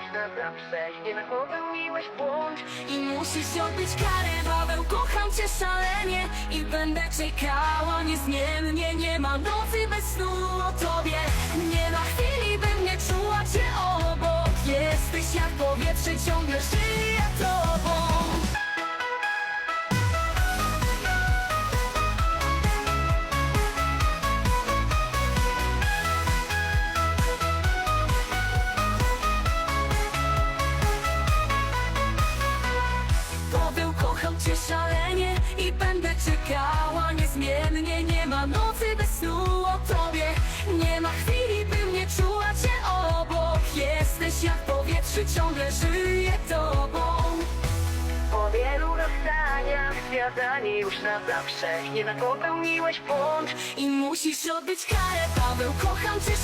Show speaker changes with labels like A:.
A: już na zawsze Nie na popełniłeś błąd
B: I musisz odbyć karę, Paweł, kocham cię szalenie. I będę czekała niezmiennie. Nie ma nocy bez snu o tobie. Nie ma chwili, bym nie czuła cię obok. Jesteś jak powietrze, ciągle żyję ma nocy bez snu o tobie. Nie ma chwili, bym nie czuła cię obok. Jesteś jak powietrze, ciągle żyję tobą.
A: Po wielu rozstaniach związani już na zawsze. Nie popełniłeś błąd
B: I musisz odbyć karę, Paweł, kocham cię